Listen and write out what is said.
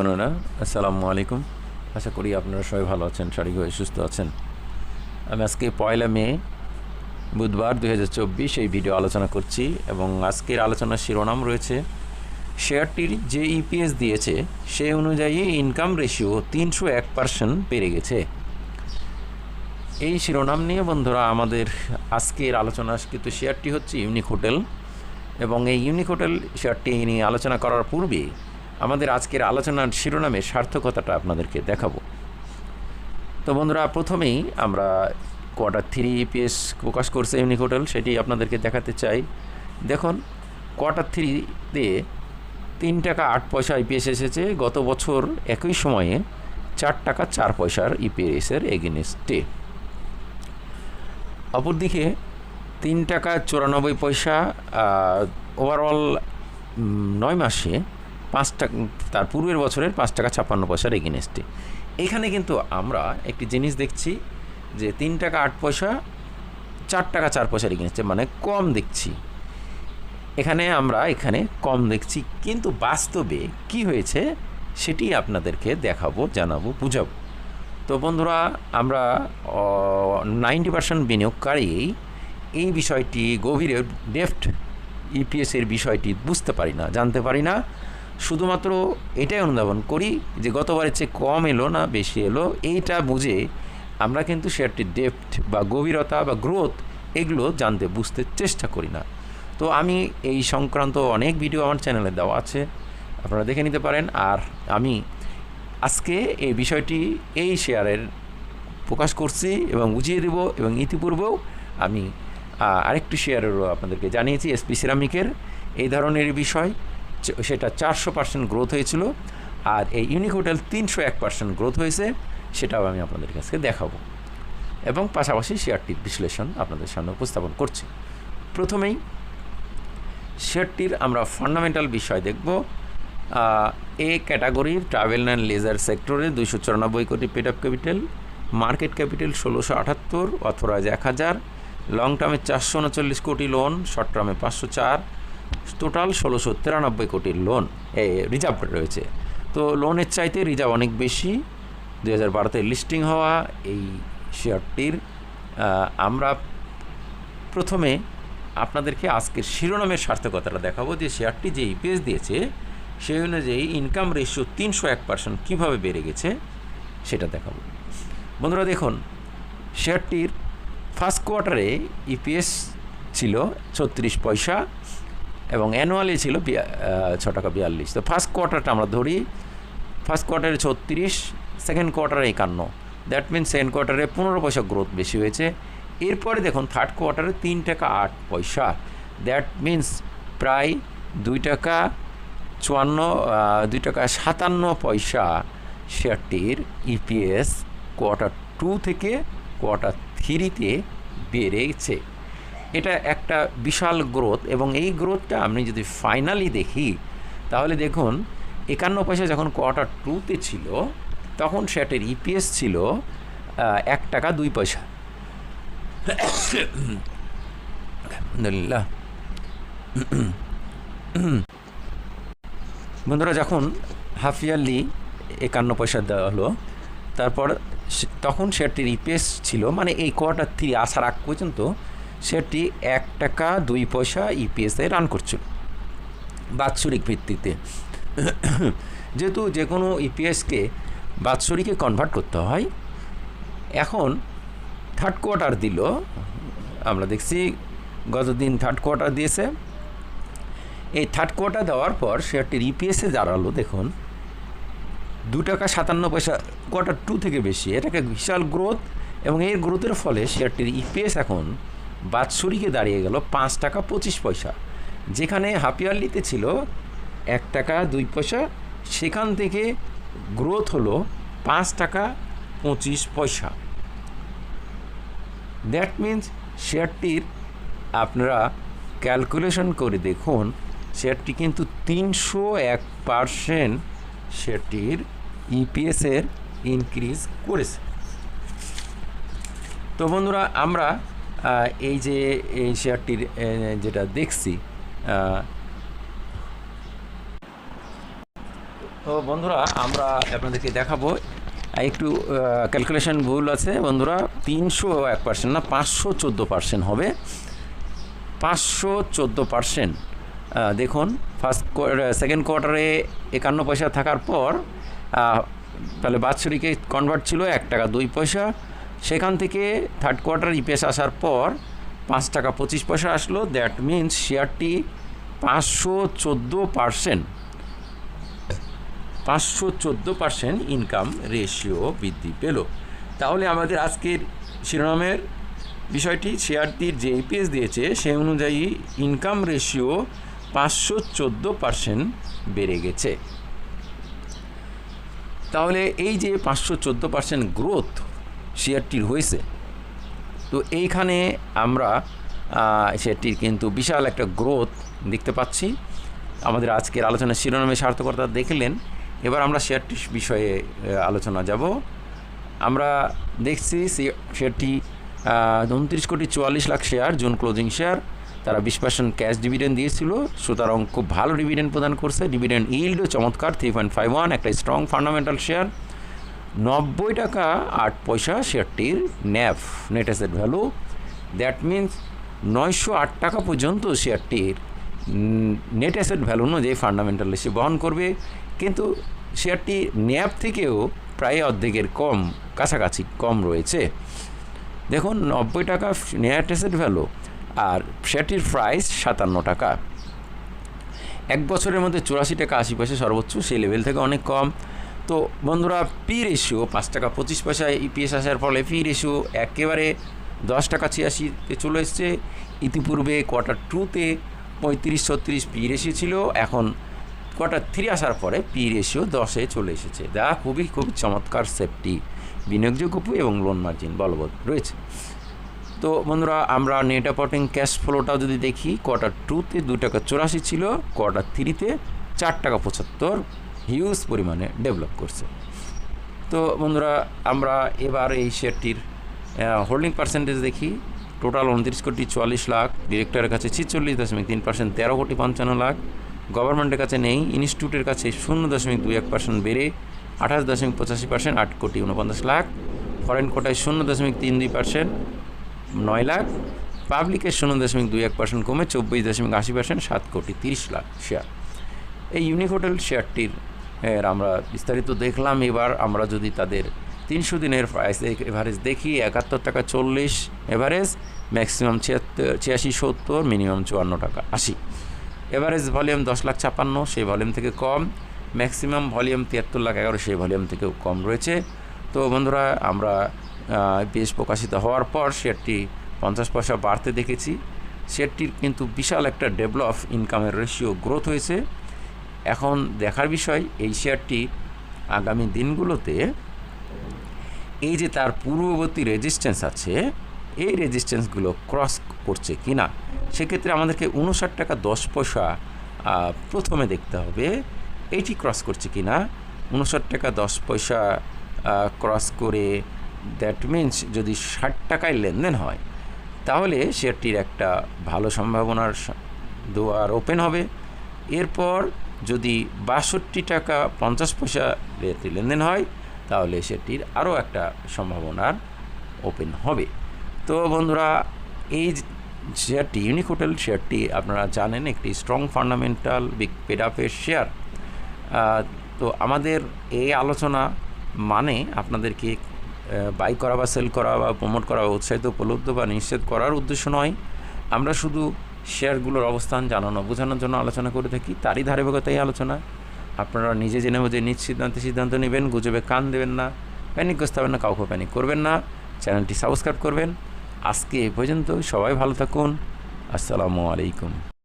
বন্ধুরা আসসালামু আলাইকুম। আশা করি আপনারা সবাই ভালো আছেন শারীরিকভাবে সুস্থ আছেন। আমি আজকে পয়লা মে, বুধবার দু হাজার চব্বিশ এই ভিডিও আলোচনা করছি এবং আজকের আলোচনার শিরোনাম রয়েছে, শেয়ারটির যে ইপিএস দিয়েছে সেই অনুযায়ী ইনকাম রেশিও তিনশো এক পার্সেন্ট বেড়ে গেছে। এই শিরোনাম নিয়ে বন্ধুরা, আমাদের আজকের আলোচনা কিন্তু শেয়ারটি হচ্ছে ইউনিক হোটেল এবং এই ইউনিক হোটেল শেয়ারটি নিয়ে আলোচনা করার পূর্বে আমাদের আজকের আলোচনার শিরোনামের সার্থকতাটা আপনাদেরকে দেখাবো। তো বন্ধুরা, প্রথমেই আমরা কোয়ার্টার থ্রি ইপিএস প্রকাশ করছে ইউনিক হোটেল সেটি আপনাদেরকে দেখাতে চাই। দেখুন কোয়ার্টার থ্রিতে তিন টাকা আট পয়সা ইপিএস এসেছে। গত বছর একই সময়ে চার টাকা চার পয়সার ইপিএসের এগেনস্টে অপরদিকে তিন টাকা চুরানব্বই পয়সা ওভারঅল নয় মাসে পাঁচ টাকা তার পূর্বের বছরের পাঁচ টাকা ছাপ্পান্ন পয়সার এগেনস্টে। এখানে কিন্তু আমরা একটি জিনিস দেখছি যে তিন টাকা, আট পয়সা, চার টাকা, চার পয়সার এগেনস্টে মানে কম দেখছি। এখানে আমরা এখানে কম দেখছি, কিন্তু বাস্তবে কি হয়েছে সেটি আপনাদেরকে দেখাবো, জানাব, বুঝাবো। তো বন্ধুরা, আমরা নাইনটি পার্সেন্ট বিনিয়োগকারী এই বিষয়টি গভীরে ডেফট ইপিএসের বিষয়টি বুঝতে পারি না, জানতে পারি না। শুধুমাত্র এটাই অনুধাবন করি যে গতবারের চেয়ে কম এলো না, বেশি এলো। এইটা বুঝে আমরা কিন্তু শেয়ারটির ডেপথ বা গভীরতা বা গ্রোথ এগুলো জানতে, বুঝতে চেষ্টা করি না। তো আমি এই সংক্রান্ত অনেক ভিডিও আমার চ্যানেলে দেওয়া আছে, আপনারা দেখে নিতে পারেন। আর আমি আজকে এই বিষয়টি এই শেয়ারের প্রকাশ করছি এবং বুঝিয়ে দেব এবং ইতিপূর্বেও আমি আরেকটি শেয়ারেরও আপনাদেরকে জানিয়েছি এসপি সিরামিকের এই ধরনের বিষয় সেটা চারশো পার্সেন্ট গ্রোথ হয়েছিল আর এই ইউনিক হোটেল তিনশো এক পার্সেন্ট গ্রোথ হয়েছে, সেটাও আমি আপনাদের কাছে দেখাবো। এবং পাশাপাশি শেয়ারটির বিশ্লেষণ আপনাদের সামনে উপস্থাপন করছি। প্রথমেই, শেয়ারটির আমরা ফান্ডামেন্টাল বিষয় দেখব। এ ক্যাটাগরির ট্রাভেল অ্যান্ড লেজার সেক্টরে দুইশো চুরানব্বই কোটি paid up capital market capital ষোলোশো আটাত্তর অথরাইজ এক হাজার লং টার্মে চারশো উনচল্লিশ কোটি লোন শর্ট টার্মে পাঁচশো চার টোটাল ষোলোশো তিরানব্বই কোটির লোন এ রিজার্ভ রয়েছে। তো লোনের চাইতে রিজার্ভ অনেক বেশি। দু হাজার বারোতে লিস্টিং হওয়া এই শেয়ারটির আমরা প্রথমে আপনাদেরকে আজকের শিরোনামের সার্থকতাটা দেখাবো যে শেয়ারটি যে ইপিএস দিয়েছে, সেই অনুযায়ী ইনকাম রেশিও তিনশো এক পার্সেন্ট কীভাবে বেড়ে গেছে, সেটা দেখাবো। বন্ধুরা দেখুন শেয়ারটির ফার্স্ট কোয়ার্টারে ইপিএস ছিল ছত্রিশ পয়সা এবং অ্যানুয়ালি ছিল ছ টাকা বিয়াল্লিশ। তো ফার্স্ট কোয়ার্টারটা আমরা ধরি ফার্স্ট কোয়ার্টারে ছত্রিশ সেকেন্ড কোয়ার্টারে একান্ন। দ্যাট মিনস সেকেন্ড কোয়ার্টারে পনেরো পয়সা গ্রোথ বেশি হয়েছে। এরপরে দেখুন থার্ড কোয়ার্টারে তিন টাকা আট পয়সা। দ্যাট মিন্স প্রায় দুই টাকা চুয়ান্ন দুই টাকা সাতান্ন পয়সা শেয়ারটির ইপিএস কোয়ার্টার টু থেকে কোয়ার্টার থ্রিতে বেড়েছে। এটা একটা বিশাল গ্রোথ এবং এই গ্রোথটা আপনি যদি ফাইনালি দেখি, তাহলে দেখুন, একান্ন পয়সা যখন কোয়ার্টার টুতে ছিল, তখন সেটার ইপিএস ছিল এক টাকা দুই পয়সা। আলহামদুলিল্লাহ। বন্ধুরা, যখন হাফ ইয়ারলি একান্ন পয়সা দেওয়া হলো, তারপর তখন শেয়ারটির ইপিএস ছিল মানে এই কোয়ার্টার থ্রি আসার আগ পর্যন্ত সেটি এক টাকা দুই পয়সা ইপিএসে রান করছিল, বাৎসরিক ভিত্তিতে। যেহেতু যে কোনো ইপিএসকে বাৎসরিকে কনভার্ট করতে হয়, এখন থার্ড কোয়ার্টার দিল, আমরা দেখছি গতদিন থার্ড কোয়ার্টার দিয়েছে। এই থার্ড কোয়ার্টার দেওয়ার পর শেয়ারটির ইপিএসে দাঁড়াল, দেখুন। দু টাকা সাতান্ন পয়সা কোয়ার্টার টু থেকে বেশি, এটাকে বিশাল গ্রোথ এবং এর গ্রোথের ফলে শেয়ারটির ইপিএস এখন বাৎসরিকে দাঁড়িয়ে গেল পাঁচ টাকা পঁচিশ পয়সা। যেখানে হাফিয়ারলিতে ছিল এক টাকা দুই পয়সা, সেখান থেকে গ্রোথ হলো পাঁচ টাকা পঁচিশ পয়সা। দ্যাট মিন্স শেয়ারটির আপনারা ক্যালকুলেশন করে দেখুন, শেয়ারটি কিন্তু তিনশো এক পারসেন্ট শেয়ারটির ইপিএসের ইনক্রিজ করেছে। তো বন্ধুরা, আমরা এই যে এই শেয়ারটির যেটা দেখছি তো বন্ধুরা, আমরা আপনাদেরকে দেখাবো। একটু ক্যালকুলেশন ভুল আছে, বন্ধুরা, তিনশো এক পার্সেন্ট না, পাঁচশো চোদ্দ পার্সেন্ট হবে। পাঁচশো চোদ্দ পার্সেন্ট দেখুন ফার্স্ট সেকেন্ড কোয়ার্টারে একান্ন পয়সা থাকার পর তাহলে বাৎসরিকে কনভার্ট ছিল এক টাকা দুই পয়সা। সেখান থেকে থার্ড কোয়ার্টার ইপিএস আসার পর পাঁচ টাকা পঁচিশ পয়সা আসলো। দ্যাট মিন্স শেয়ারটি পাঁচশো চোদ্দ পার্সেন্ট পাঁচশো চোদ্দ পার্সেন্ট ইনকাম রেশিও বৃদ্ধি পেল। তাহলে আমাদের আজকের শিরোনামের বিষয়টি শেয়ারটির যে ইপিএস দিয়েছে, সেই অনুযায়ী ইনকাম রেশিও পাঁচশো চোদ্দ পার্সেন্ট বেড়ে গেছে। তাহলে এই যে পাঁচশো চোদ্দ পার্সেন্ট গ্রোথ শেয়ারটির হয়েছে। তো এইখানে আমরা শেয়ারটির কিন্তু বিশাল একটা গ্রোথ দেখতে পাচ্ছি। আমাদের আজকের আলোচনার শিরোনামে সার্থকতা দেখলেন। এবার আমরা শেয়ারটির বিষয়ে আলোচনা যাব। আমরা দেখছি শেয়ারটি উনত্রিশ কোটি চুয়াল্লিশ lakh share, June closing share. তারা বিশ পার্সেন্ট ক্যাশ ডিভিডেন্ড দিয়েছিল। সুতরাং খুব ভালো ডিভিডেন্ড প্রদান করছে। ডিভিডেন্ড ইল্ডও চমৎকার, থ্রি পয়েন্ট ফাইভ ওয়ান, একটা স্ট্রং ফান্ডামেন্টাল শেয়ার। নব্বই টাকা, আট পয়সা, শেয়ারটির ন্যাফ net asset value that means নয়শো আট টাকা পর্যন্ত শেয়ারটির নেট অ্যাসেট ভ্যালু অনুযায়ী ফান্ডামেন্টাল সে বহন করবে। কিন্তু শেয়ারটি ন্যাপ থেকেও প্রায় অর্ধেকের কম, কাছাকাছি কম রয়েছে। দেখুন, নব্বই টাকা নেট অ্যাসেট ভ্যালু আর শেয়ারটির প্রাইস সাতান্ন টাকা। এক বছরের মধ্যে চুরাশি টাকা, আশি পয়সা সর্বোচ্চ, সেই লেভেল থেকে অনেক কম। তো বন্ধুরা পি রেশিও পাঁচ টাকা পঁচিশ পয়সায় ইপিএস আসার ফলে পি রেশিও একেবারে দশ টাকা ছিয়াশিতে চলে এসছে। ইতিপূর্বে কোয়ার্টার টুতে পঁয়ত্রিশ ছত্রিশ পি রেশিও ছিল, এখন কোয়ার্টার থ্রি আসার পরে পি রেশিও দশে চলে এসেছে। যা খুবই খুবই চমৎকার সেফটি, বিনিয়োগযোগ্য এবং লোন মার্জিন বলবৎ রয়েছে। তো বন্ধুরা, আমরা নেট অপারেটিং ক্যাশ ফ্লোটাও যদি দেখি, কোয়ার্টার টুতে দু টাকা চুরাশি ছিল, কোয়ার্টার থ্রিতে চার টাকা পঁচাত্তর হিউজ পরিমাণে ডেভেলপ করছে। তো বন্ধুরা, আমরা এবার এই শেয়ারটির হোল্ডিং পার্সেন্টেজ দেখি। টোটাল উনত্রিশ কোটি চুয়াল্লিশ লাখ ডিরেক্টরের কাছে ছিচল্লিশ দশমিক তিন পার্সেন্ট তেরো কোটি পঞ্চান্ন লাখ। গভর্নমেন্টের কাছে নেই ইনস্টিটিউটের কাছে শূন্য দশমিক দুই এক পার্সেন্ট বেড়ে আঠাশ দশমিক পঁচাশি পার্সেন্ট আট কোটি উনপঞ্চাশ লাখ। ফরেন কোটায় শূন্য দশমিক তিন দুই পার্সেন্ট নয় লাখ। পাবলিকের শূন্য দশমিক দুই এক পার্সেন্ট কমে চব্বিশ দশমিক আশি পার্সেন্ট সাত কোটি তিরিশ লাখ শেয়ার এই ইউনিক হোটেল শেয়ারটির এর আমরা বিস্তারিত দেখলাম এবার আমরা যদি তাদের তিনশো দিনের প্রাইস এভারেজ দেখি, একাত্তর টাকা চল্লিশ এভারেজ ম্যাক্সিমাম ছিয়াত্তর, ছিয়াশি সত্তর মিনিমাম চুয়ান্ন টাকা আশি। এভারেজ ভলিউম দশ লাখ ছাপান্ন, সেই ভলিউম থেকে কম। ম্যাক্সিমাম ভলিউম তিয়াত্তর লাখ এগারো, সেই ভলিউম থেকেও কম রয়েছে। তো বন্ধুরা, আমরা পেজ প্রকাশিত হওয়ার পর শেয়ারটি পঞ্চাশ পয়সা বাড়তে দেখেছি। শেয়ারটির কিন্তু বিশাল একটা ডেভেলপ ইনকামের রেশিও গ্রোথ হয়েছে। এখন দেখার বিষয়, এই শেয়ারটি আগামী দিনগুলোতে এই যে তার পূর্ববর্তী রেজিস্ট্যান্স আছে, এই রেজিস্ট্যান্সগুলো ক্রস করছে কি না সেক্ষেত্রে আমাদেরকে উনষাট টাকা দশ পয়সা প্রথমে দেখতে হবে এইটি ক্রস করছে কি না উনষাট টাকা দশ পয়সা ক্রস করে দ্যাট মিন্স যদি ষাট টাকায় লেনদেন হয়, তাহলে শেয়ারটির একটা ভালো সম্ভাবনার দুয়ার ওপেন হবে। এরপর যদি বাষট্টি টাকা পঞ্চাশ পয়সা রেটে লেনদেন হয়, তাহলে সেটির আরও একটা সম্ভাবনার ওপেন হবে। তো বন্ধুরা, এই শেয়ারটি ইউনিক হোটেল শেয়ারটি আপনারা জানেন, একটি স্ট্রং ফান্ডামেন্টাল বিগ পেড আপের শেয়ার তো আমাদের এই আলোচনা মানে আপনাদেরকে বাই করা বা সেল করা বা প্রমোট করা, উৎসাহিত, উপলব্ধ বা নিশ্চিত করার উদ্দেশ্য নয়। আমরা শুধু শেয়ারগুলোর অবস্থান জানানো, বোঝানোর জন্য আলোচনা করে থাকি। তারই ধারাবাহিকতাই আলোচনা। আপনারা নিজে জেনে বুঝে নিজ সিদ্ধান্তে সিদ্ধান্ত নেবেন, গুজবে কান দেবেন না প্যানিকগ্রস্ত হবেন না কাউকে প্যানিক করবেন না। চ্যানেলটি সাবস্ক্রাইব করবেন। আজকে এ পর্যন্ত সবাই ভালো থাকুন। আসসালামু আলাইকুম।